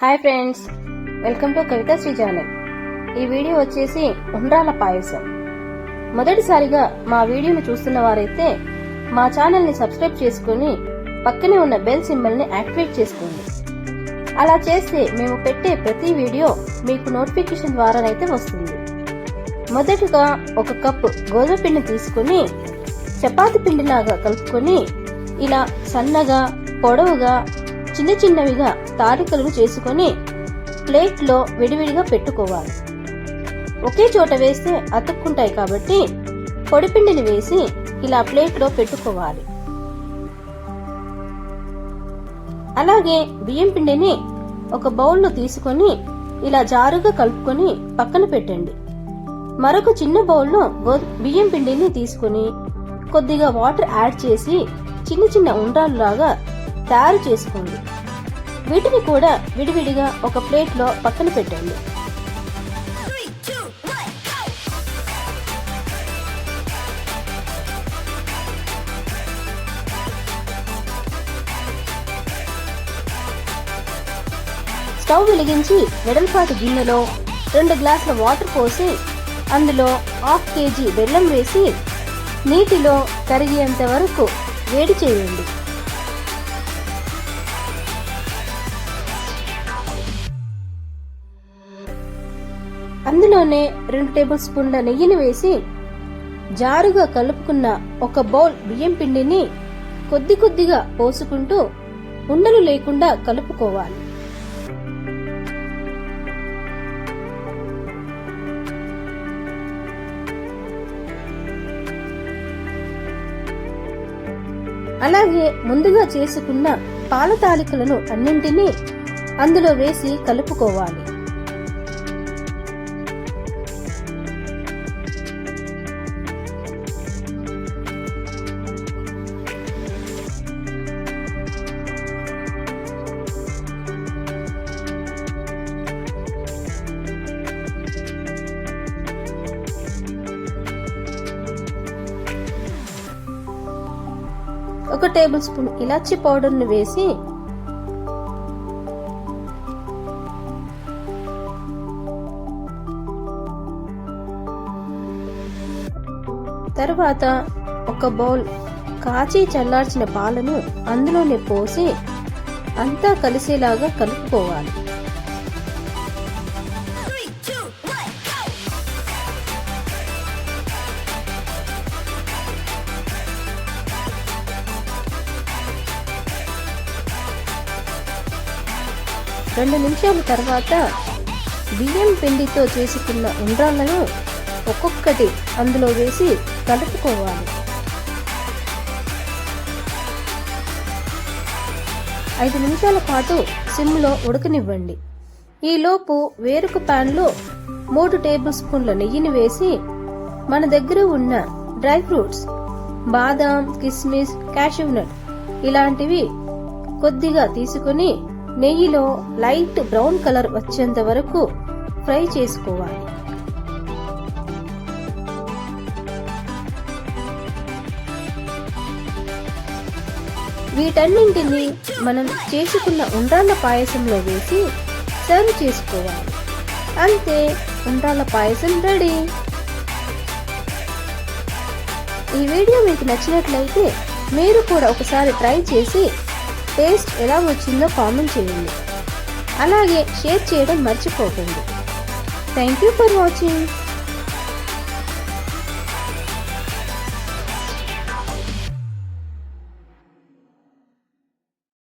Hi friends welcome to Kavitha Sri channel. ఈ video వచ్చేసి ఉండ్రాల పాయసం. మొదటిసారిగా మా వీడియోని చూస్తున్న వారైతే మా ఛానల్ని సబ్స్క్రైబ్ చేసుకుని పక్కనే ఉన్న బెల్ సింబల్ని యాక్టివేట్ చేసుకోండి. అలా చేస్తే మేము పెట్టే ప్రతి వీడియో మీకు నోటిఫికేషన్ ద్వారానైతే వస్తుంది. మొదటగా ఒక కప్పు గోధుమ పిండి తీసుకుని చపాతి పిండిలాగా కలుపుకొని ఇలా సన్నగా పొడవుగా చిన్న చిన్నవిగా తారికలను చేసుకొని ప్లేట్లో విడివిడిగా పెట్టుకోవాలి. ఒకే చోట వేస్తే అతుక్కుంటాయి కాబట్టి పొడిపిండిని వేసి ఇలా ప్లేట్లో పెట్టుకోవాలి. అలాగే బియ్యం పిండిని ఒక బౌల్లో తీసుకొని ఇలా జారుగా కలుపుకొని పక్కన పెట్టండి. మరొక చిన్న బౌల్లో బియ్యం పిండిని తీసుకొని కొద్దిగా వాటర్ యాడ్ చేసి చిన్న చిన్న ఉండ్రాలులాగా తయారు చేసుకోండి. వీటిని కూడా విడివిడిగా ఒక ప్లేట్లో పక్కన పెట్టండి. స్టవ్ వెలిగించి వెడల్పాటి గిన్నెలో రెండు గ్లాసుల వాటర్ పోసి అందులో హాఫ్ కేజీ బెల్లం వేసి నీటిలో కరిగేంత వరకు వేడి చేయండి. అందులోనే రెండు టేబుల్ స్పూన్ల నెయ్యిని వేసి జారుగా కలుపుకున్న ఒక బౌల్ బియ్యం పిండిని కొద్ది కొద్దిగా పోసుకుంటూ ఉండలు లేకుండా కలుపుకోవాలి. అలాగే ముందుగా చేసుకున్న పాల తాలికలను అన్నింటినీ అందులో వేసి కలుపుకోవాలి. ఒక టేబుల్ స్పూన్ ఇలాచి పౌడర్ను వేసి తర్వాత ఒక బౌల్ కాచి చల్లార్చిన పాలను అందులోనే పోసి అంతా కలిసేలాగా కలుపుకోవాలి. రెండు నిమిషాల తర్వాత బియ్యం పిండితో చేసుకున్న ఉండ్రాలను ఒక్కొక్కటి అందులో వేసి కలుపుకోవాలి. ఐదు నిమిషాల పాటు సిమ్లో ఉడకనివ్వండి. ఈలోపు వేరొక ప్యాన్లో మూడు టేబుల్ స్పూన్ల నెయ్యిని వేసి మన దగ్గర ఉన్న డ్రై ఫ్రూట్స్ బాదాం కిస్మిస్ క్యాషివ్ నట్ ఇలాంటివి కొద్దిగా తీసుకుని నెయ్యిలో లైట్ బ్రౌన్ కలర్ వచ్చేంత వరకు ఫ్రై చేసుకోవాలి. వీటన్నింటినీ మనం చేసుకున్న ఉండ్రాళ్ళ పాయసంలో వేసి సర్వ్ చేసుకోవాలి. అంతే ఉండ్రాళ్ళ పాయసం రెడీ. ఈ వీడియో మీకు నచ్చినట్లయితే మీరు కూడా ఒకసారి ట్రై చేసి టేస్ట్ ఎలా వచ్చిందో కామెంట్ చేయండి. అలాగే షేర్ చేయడం మర్చిపోకండి. Thank you for watching